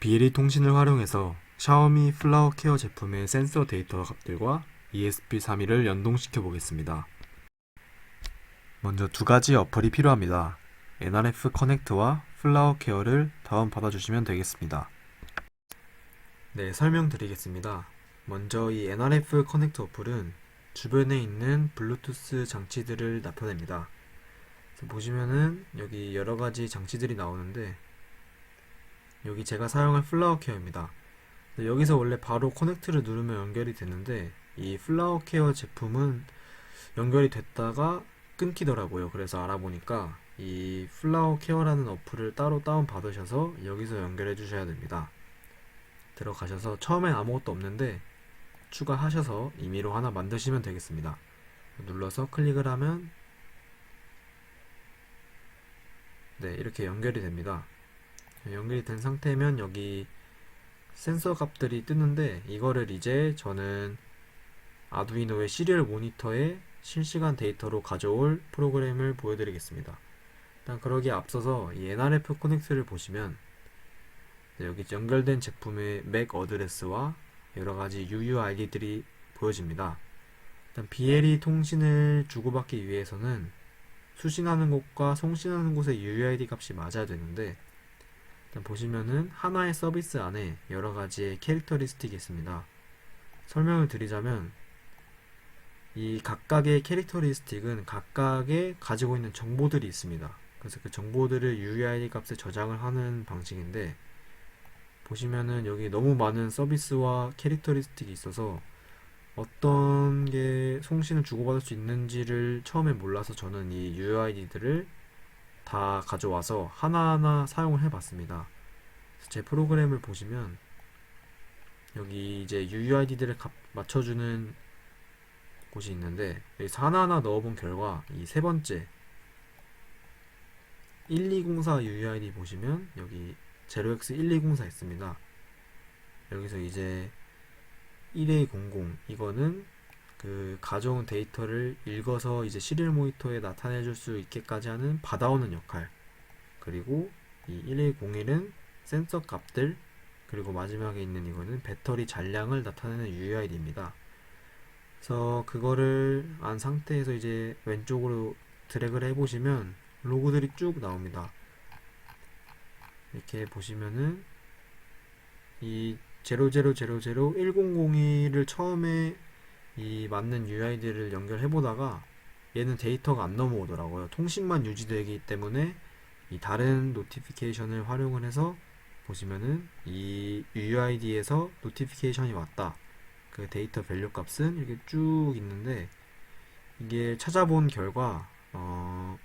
BLE 통신을 활용해서 샤오미 플라워 케어 제품의 센서 데이터 값들과 ESP32를 연동시켜 보겠습니다. 먼저 두 가지 어플이 필요합니다. NRF 커넥트와 플라워 케어를 다운받아 주시면 되겠습니다. 네, 설명드리겠습니다. 먼저 이 NRF 커넥트 어플은 주변에 있는 블루투스 장치들을 나타냅니다. 보시면은 여기 여러 가지 장치들이 나오는데 여기 제가 사용할 플라워 케어입니다. 여기서 원래 바로 커넥트를 누르면 연결이 되는데 이 플라워 케어 제품은 연결이 됐다가 끊기더라고요. 그래서 알아보니까 이 플라워 케어라는 어플을 따로 다운 받으셔서 여기서 연결해 주셔야 됩니다. 들어가셔서 처음엔 아무것도 없는데 추가하셔서 임의로 하나 만드시면 되겠습니다. 눌러서 클릭을 하면 네, 이렇게 연결이 됩니다. 연결이 된 상태면 여기 센서 값들이 뜨는데 이거를 이제 저는 아두이노의 시리얼 모니터에 실시간 데이터로 가져올 프로그램을 보여드리겠습니다. 일단 그러기에 앞서서 이 NRF 커넥트를 보시면 네, 여기 연결된 제품의 맥 어드레스와 여러 가지 UUID들이 보여집니다. 일단 BLE 통신을 주고받기 위해서는 수신하는 곳과 송신하는 곳의 UUID 값이 맞아야 되는데 보시면은 하나의 서비스 안에 여러 가지의 캐릭터리스틱이 있습니다. 설명을 드리자면 이 각각의 캐릭터리스틱은 각각의 가지고 있는 정보들이 있습니다. 그래서 그 정보들을 UUID 값에 저장을 하는 방식인데 보시면은 여기 너무 많은 서비스와 캐릭터리스틱이 있어서 어떤 게 송신을 주고받을 수 있는지를 처음에 몰라서 저는 이 UUID들을 다 가져와서 하나하나 사용을 해봤습니다. 제 프로그램을 보시면 여기 이제 UUID들을 맞춰주는 곳이 있는데 여기서 하나하나 넣어본 결과 이 세 번째 1204 UUID 보시면 여기 0x1204 있습니다. 여기서 이제 1200 이거는 그 가져온 데이터를 읽어서 이제 시리얼 모니터에 나타내 줄 수 있게까지 하는 받아오는 역할 그리고 이 1201은 센서 값들 그리고 마지막에 있는 이거는 배터리 잔량을 나타내는 UUID입니다. 그래서 그거를 안 상태에서 이제 왼쪽으로 드래그를 해보시면 로고들이 쭉 나옵니다. 이렇게 보시면은 이 00001002를 처음에 이 맞는 UID를 연결해 보다가 얘는 데이터가 안 넘어오더라고요. 통신만 유지되기 때문에 이 다른 노티피케이션을 활용을 해서 보시면은 이 UID에서 노티피케이션이 왔다. 그 데이터 밸류 값은 이렇게 쭉 있는데 이게 찾아본 결과 어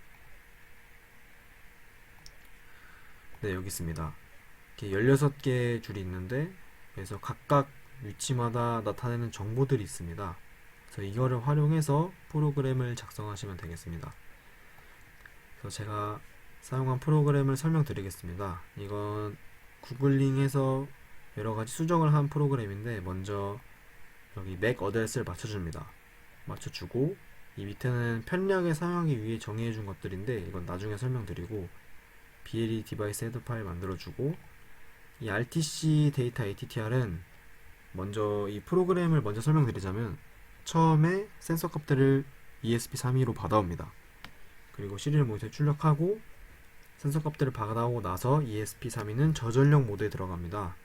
네, 여기 있습니다. 이렇게 16개 줄이 있는데 그래서 각각 위치마다 나타내는 정보들이 있습니다. 그래서 이거를 활용해서 프로그램을 작성하시면 되겠습니다. 그래서 제가 사용한 프로그램을 설명드리겠습니다. 이건 구글링해서 여러 가지 수정을 한 프로그램인데 먼저 여기 맥 어드레스를 맞춰줍니다. 맞춰주고 이 밑에는 편리하게 사용하기 위해 정의해준 것들인데 이건 나중에 설명드리고 BLE 디바이스 헤더 파일 만들어주고 이 RTC 데이터 ATTR은 먼저 이 프로그램을 먼저 설명드리자면 처음에 센서 값들을 ESP32로 받아옵니다. 그리고 시리얼 모니터에 출력하고 센서 값들을 받아오고 나서 ESP32는 저전력 모드에 들어갑니다.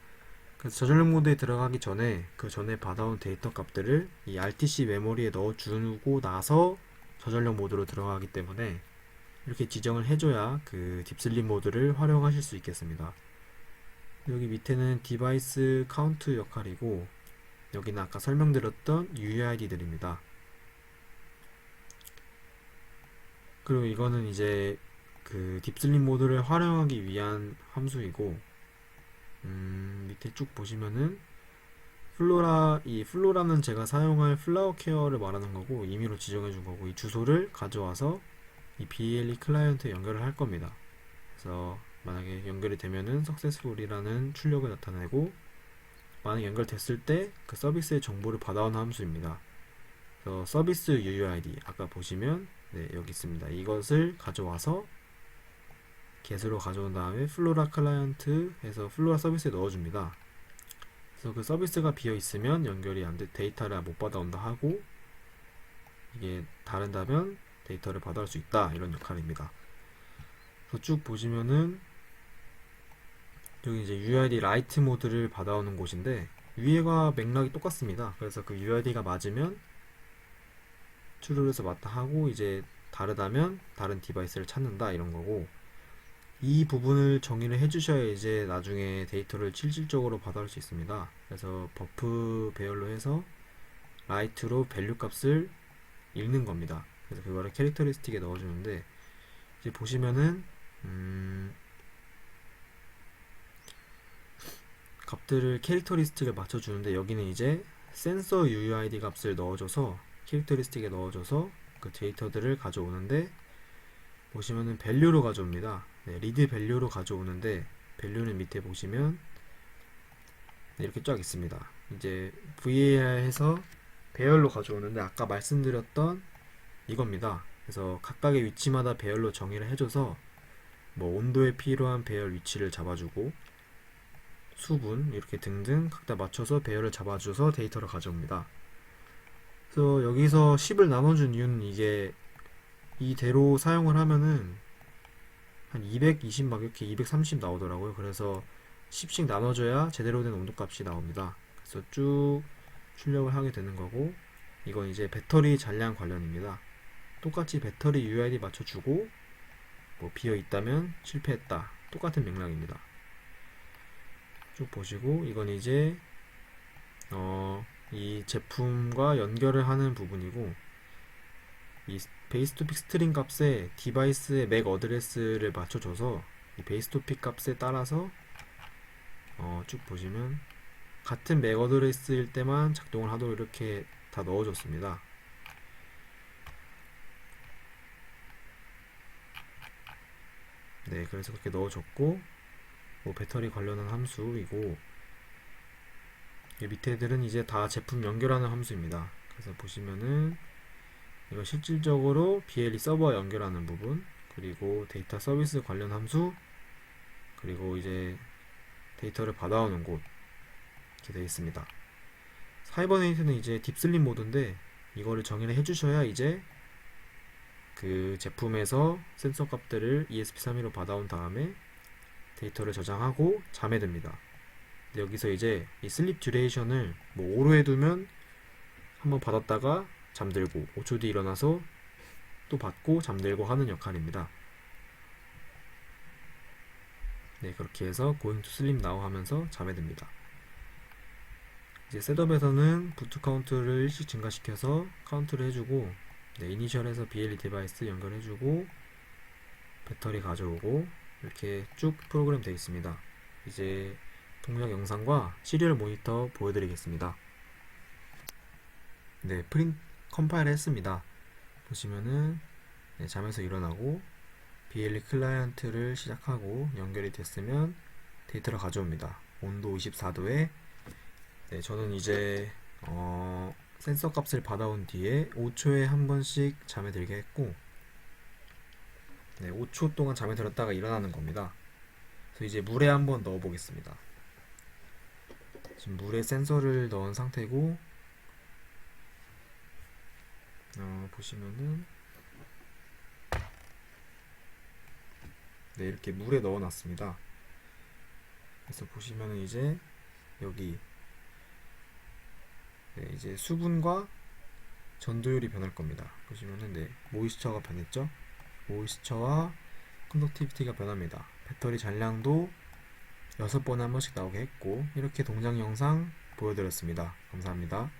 그래서 저전력 모드에 들어가기 전에 그 전에 받아온 데이터 값들을 이 RTC 메모리에 넣어주고 나서 저전력 모드로 들어가기 때문에 이렇게 지정을 해줘야 그 딥슬립 모드를 활용하실 수 있겠습니다. 여기 밑에는 디바이스 카운트 역할이고 여기는 아까 설명드렸던 UUID들입니다. 그리고 이거는 이제 그 딥슬립 모드를 활용하기 위한 함수이고 음, 밑에 쭉 보시면은 플로라 이 플로라는 제가 사용할 플라워 케어를 말하는 거고 임의로 지정해 준 거고 이 주소를 가져와서 이 BLE 클라이언트에 연결을 할 겁니다. 그래서 만약에 연결이 되면은 successful이라는 출력을 나타내고 만약 연결됐을 때 그 서비스의 정보를 받아오는 함수입니다. 그래서 서비스 UUID 아까 보시면 네, 여기 있습니다. 이것을 가져와서 get으로 가져온 다음에 플로라 클라이언트 해서 플로라 서비스에 넣어줍니다. 그래서 그 서비스가 비어 있으면 연결이 안 돼, 데이터를 못 받아온다 하고 이게 다른다면 데이터를 받아올 수 있다 이런 역할입니다. 그래서 쭉 보시면은 여기 이제 UID 라이트 모드를 받아오는 곳인데 위에가 맥락이 똑같습니다. 그래서 그 UID가 맞으면 추르르에서 맞다 하고 이제 다르다면 다른 디바이스를 찾는다 이런 거고 이 부분을 정의를 해주셔야 이제 나중에 데이터를 실질적으로 받아올 수 있습니다. 그래서 버프 배열로 해서 라이트로 밸류 값을 읽는 겁니다. 그래서 그거를 캐릭터리스틱에 넣어주는데 이제 보시면은 음, 값들을 캐릭터 리스틱을 맞춰주는데 여기는 이제 센서 UUID 값을 넣어줘서 캐릭터 리스틱에 넣어줘서 그 데이터들을 가져오는데 보시면은 밸류로 가져옵니다. 네, 리드 밸류로 가져오는데 밸류는 밑에 보시면 네, 이렇게 쫙 있습니다. 이제 VAR 해서 배열로 가져오는데 아까 말씀드렸던 이겁니다. 그래서 각각의 위치마다 배열로 정의를 해줘서 뭐 온도에 필요한 배열 위치를 잡아주고 수분 이렇게 등등 각자 맞춰서 배열을 잡아줘서 데이터를 가져옵니다. 그래서 여기서 10을 나눠준 이유는 이게 이대로 사용을 하면은 한 220 막 이렇게 230 나오더라고요. 그래서 10씩 나눠줘야 제대로 된 온도값이 나옵니다. 그래서 쭉 출력을 하게 되는 거고 이건 이제 배터리 잔량 관련입니다. 똑같이 배터리 UID 맞춰주고 뭐 비어 있다면 실패했다. 똑같은 맥락입니다. 쭉 보시고 이건 이제 어, 이 제품과 연결을 하는 부분이고 이 베이스 토픽 스트링 값에 디바이스의 맥 어드레스를 맞춰줘서 이 베이스 토픽 값에 따라서 어, 쭉 보시면 같은 맥 어드레스일 때만 작동을 하도록 이렇게 다 넣어줬습니다. 네, 그래서 그렇게 넣어줬고 뭐 배터리 관련한 함수이고 이 밑에 들은 이제 다 제품 연결하는 함수입니다. 그래서 보시면은 이거 실질적으로 BLE 서버와 연결하는 부분 그리고 데이터 서비스 관련 함수 그리고 이제 데이터를 받아오는 곳 이렇게 되어 있습니다. 사이버네이트는 이제 딥슬립 모드인데 이거를 정의를 해주셔야 이제 그 제품에서 센서 값들을 ESP32로 받아온 다음에 데이터를 저장하고 잠에 듭니다. 여기서 이제 이 슬립 듀레이션을 뭐 5로 해두면 한번 받았다가 잠들고 5초 뒤 일어나서 또 받고 잠들고 하는 역할입니다. 네, 그렇게 해서 going to sleep now 하면서 잠에 듭니다. 이제 셋업에서는 부트 카운트를 일씩 증가시켜서 카운트를 해주고 네, 이니셜에서 BLE 디바이스 연결해주고 배터리 가져오고 이렇게 쭉 프로그램 되어 있습니다. 이제 동작 영상과 시리얼 모니터 보여드리겠습니다. 네, 프린트 컴파일 했습니다. 보시면은 네, 잠에서 일어나고 BLE 클라이언트를 시작하고 연결이 됐으면 데이터를 가져옵니다. 온도 24도에 네, 저는 이제 어, 센서 값을 받아온 뒤에 5초에 한 번씩 잠에 들게 했고 네, 5초 동안 잠에 들었다가 일어나는 겁니다. 그래서 이제 물에 한번 넣어 보겠습니다. 지금 물에 센서를 넣은 상태고 어, 보시면은 네, 이렇게 물에 넣어 놨습니다. 그래서 보시면은 이제 여기 네, 이제 수분과 전도율이 변할 겁니다. 보시면은 네, 모이스처가 변했죠? 모이스처와 컨덕티비티가 변합니다. 배터리 잔량도 6번에 한 번씩 나오게 했고 이렇게 동작 영상 보여드렸습니다. 감사합니다.